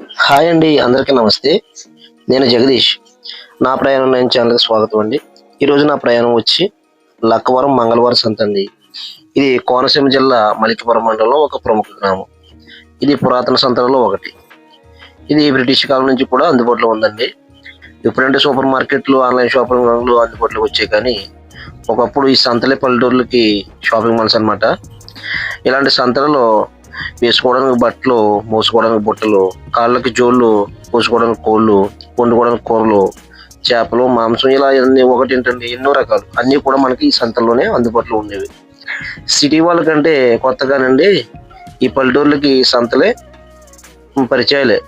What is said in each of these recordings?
Hi అండి అందరికీ నమస్తే. నేను జగదీష్. నా ప్రయాణం నేను ఛానల్కి స్వాగతం అండి. ఈరోజు నా ప్రయాణం వచ్చి లక్కవరం మంగళవారం సంత అండి. ఇది కోనసీమ జిల్లా మలికిపురం మండలంలో ఒక ప్రముఖ గ్రామం. ఇది పురాతన సంతలలో ఒకటి. ఇది బ్రిటిష్ కాలం నుంచి కూడా అందుబాటులో ఉందండి. ఇప్పుడంటే సూపర్ మార్కెట్లు ఆన్లైన్ షాపింగ్ మాల్లు అందుబాటులోకి వచ్చాయి కానీ ఒకప్పుడు ఈ సంతలే పల్లెటూర్లకి షాపింగ్ మాల్స్ అన్నమాట. ఇలాంటి సంతలలో వేసుకోవడానికి బట్టలు మోసుకోవడానికి బుట్టలు కాళ్ళకి జోళ్ళు పోసుకోవడానికి కోళ్ళు వండుకోవడానికి కూరలు చేపలు మాంసం ఇలా అన్ని ఒకటి ఏంటండి ఎన్నో రకాలు. అన్నీ కూడా మనకి ఈ సంతల్లోనే అందుబాటులో ఉండేవి. సిటీ వాళ్ళకంటే కొత్తగానండి ఈ పల్లెటూర్లకి సంతలే పరిచయాలే.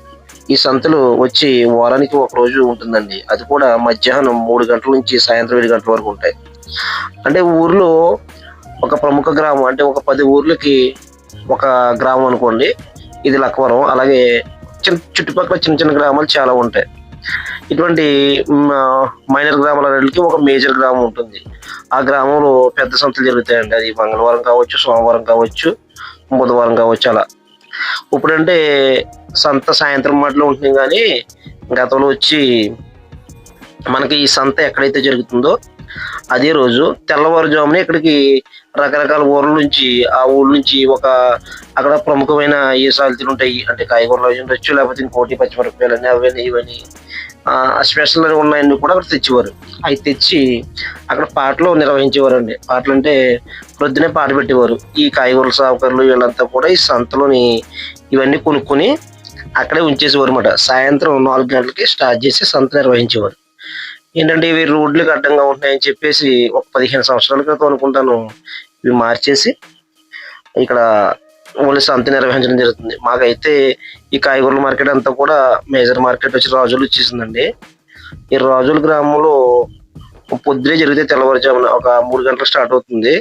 ఈ సంతలు వచ్చి వారానికి ఒక రోజు ఉంటుందండి. అది కూడా మధ్యాహ్నం మూడు గంటల నుంచి సాయంత్రం ఏడు గంటల వరకు ఉంటాయి. అంటే ఊర్లో ఒక ప్రముఖ గ్రామం అంటే ఒక పది ఊర్లకి ఒక గ్రామం అనుకోండి. ఇది లక్వరం అలాగే చిన్న చుట్టుపక్కల చిన్న చిన్న గ్రామాలు చాలా ఉంటాయి. ఇటువంటి మైనర్ గ్రామాలకి ఒక మేజర్ గ్రామం ఉంటుంది. ఆ గ్రామంలో పెద్ద సంతలు జరుగుతాయండి. అది మంగళవారం కావచ్చు సోమవారం కావచ్చు బుధవారం కావచ్చు అలా. ఇప్పుడంటే సంత సాయంత్రం మాటలో ఉంటుంది కానీ గతంలో వచ్చి మనకి ఈ సంత ఎక్కడైతే జరుగుతుందో అదే రోజు తెల్లవారుజామున ఇక్కడికి రకరకాల ఊర్ల నుంచి ఆ ఊళ్ళ నుంచి ఒక అక్కడ ప్రముఖమైన ఏ సాల్తీలు ఉంటాయి? అంటే కాయగూరలు ఉండొచ్చు లేకపోతే ఇంకోటి పచ్చిమిరపకాయలు అని అవన్నీ ఇవన్నీ స్పెషల్ ఉన్నాయని కూడా అక్కడ తెచ్చేవారు. అవి తెచ్చి అక్కడ పాటలు నిర్వహించేవారు అండి పాటలు అంటే ప్రొద్దునే పాట పెట్టేవారు. ఈ కాయగూరల సాగుకర్లు వీళ్ళంతా కూడా ఈ సంతలోని ఇవన్నీ కొనుక్కొని అక్కడే ఉంచేసేవారు అనమాట సాయంత్రం నాలుగు గంటలకి స్టార్ట్ చేసి సంత నిర్వహించేవారు. ఏంటంటే ఇవి రోడ్లకు అడ్డంగా ఉంటాయని చెప్పేసి ఒక పదిహేను సంవత్సరాల క్రితం అనుకుంటాను ఇవి మార్చేసి ఇక్కడ ఓన్లీ సంత నిర్వహించడం జరుగుతుంది. మాకైతే ఈ కాయగూరల మార్కెట్ అంతా కూడా మేజర్ మార్కెట్ వచ్చి రాజులు వచ్చేసిందండి ఈ రాజుల గ్రామంలో పొద్దునే జరిగితే తెల్లవారుజామున ఒక మూడు గంటలు స్టార్ట్ అవుతుంది.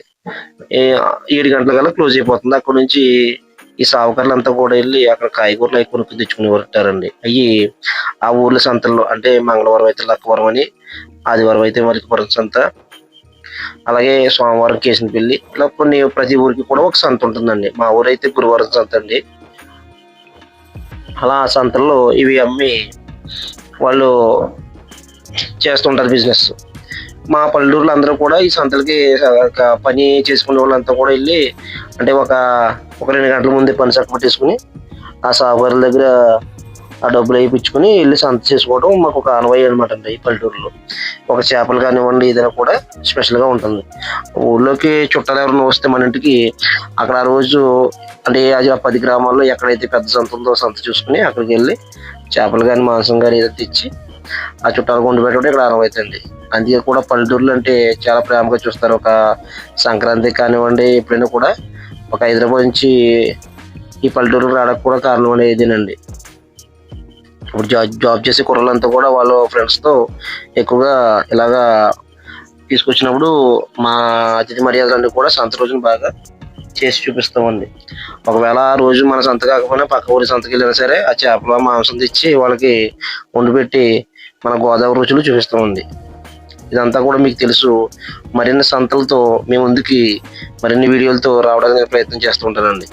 ఏడు గంటల కల్లా క్లోజ్ అయిపోతుంది. అక్కడ నుంచి ఈ సావుకారులు అంతా కూడా వెళ్ళి అక్కడ కాయగూరలు అవి కొనుక్కు తెచ్చుకుని ఉంటారండి. అవి ఆ ఊర్ల సంతల్లో అంటే మంగళవారం అయితే లక్కవరం అని ఆదివారం అయితే మలికిపురం సంత. అలాగే సోమవారం కేసినపల్లి ఇలా కొన్ని ప్రతి ఊరికి కూడా ఒక సంత ఉంటుందండి. మా ఊరైతే గురువారం సంత అండి. అలా ఆ సంతల్లో ఇవి అమ్మి వాళ్ళు చేస్తుంటారు బిజినెస్. మా పల్లెటూరులో అందరూ కూడా ఈ సంతలకి ఒక పని చేసుకునే వాళ్ళంతా కూడా వెళ్ళి అంటే ఒక ఒక రెండు గంటల ముందే పని చక్క తీసుకుని ఆ సాగుగారుల దగ్గర ఆ డబ్బులు వేయించుకుని వెళ్ళి సంత చేసుకోవడం మాకు ఒక అనువయం అనమాట అండి ఈ పల్లెటూరులో. ఒక చేపలు కానివ్వండి ఏదైనా కూడా స్పెషల్గా ఉంటుంది. ఊళ్ళోకి చుట్టాలు ఎవరైనా వస్తే మన ఇంటికి అక్కడ ఆ రోజు అంటే అది ఆ పది గ్రామాల్లో ఎక్కడైతే పెద్ద సంత ఉందో సంత చూసుకుని అక్కడికి వెళ్ళి చేపలు కానీ మాంసం కానీ ఏదో తెచ్చి ఆ చుట్టాలు వండి పెట్టడం ఇక్కడ అనువైతండి అందుకే కూడా పల్లెటూర్లు అంటే చాలా ప్రేమగా చూస్తారు. ఒక సంక్రాంతి కానివ్వండి ఎప్పుడైనా కూడా ఒక హైదరాబాద్ నుంచి ఈ పల్లెటూరుకు రావడానికి కూడా కారణం అనేదేనండి ఇప్పుడు జాబ్ జాబ్ చేసే కుర్రలంతా కూడా వాళ్ళ ఫ్రెండ్స్తో ఎక్కువగా ఇలాగా తీసుకొచ్చినప్పుడు మా అతిథి మర్యాదలన్నీ కూడా సంత రోజున బాగా చేసి చూపిస్తామండి. ఒకవేళ ఆ రోజు మన సంత కాకపోయినా పక్క ఊరి సంతకి వెళ్ళినా సరే ఆ చేపల మాంసం తెచ్చి వాళ్ళకి వండి పెట్టి మన గోదావరి రుచులు చూపిస్తామండి. ఇదంతా కూడా మీకు తెలుసు. మరిన్ని సంతలతో మీ ముందుకి మరిన్ని వీడియోలతో రావడానికి ప్రయత్నం చేస్తూ ఉంటానండి.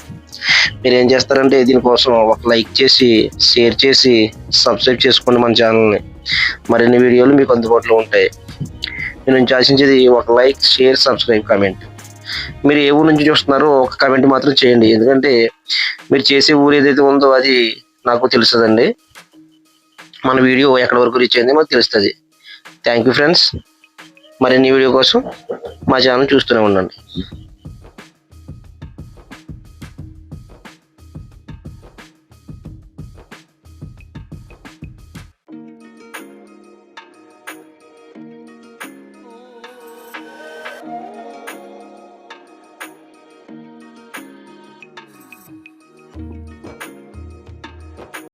మీరు ఏం చేస్తారంటే దీనికోసం ఒక లైక్ చేసి షేర్ చేసి సబ్స్క్రైబ్ చేసుకోండి మన ఛానల్ని. మరిన్ని వీడియోలు మీకు అందుబాటులో ఉంటాయి. నేను నుంచి ఆశించేది ఒక లైక్ షేర్ సబ్స్క్రైబ్ కామెంట్. మీరు ఏ ఊరు నుంచి చూస్తున్నారో ఒక కామెంట్ మాత్రం చేయండి. ఎందుకంటే మీరు చేసే ఊరు ఏదైతే ఉందో అది నాకు తెలుస్తుందండి. మన వీడియో ఎక్కడి వరకు రీచ్ అయింది మాకు తెలుస్తుంది. థ్యాంక్ యూ ఫ్రెండ్స్ మరిన్ని వీడియో కోసం మా ఛానల్ చూస్తూనే ఉండండి.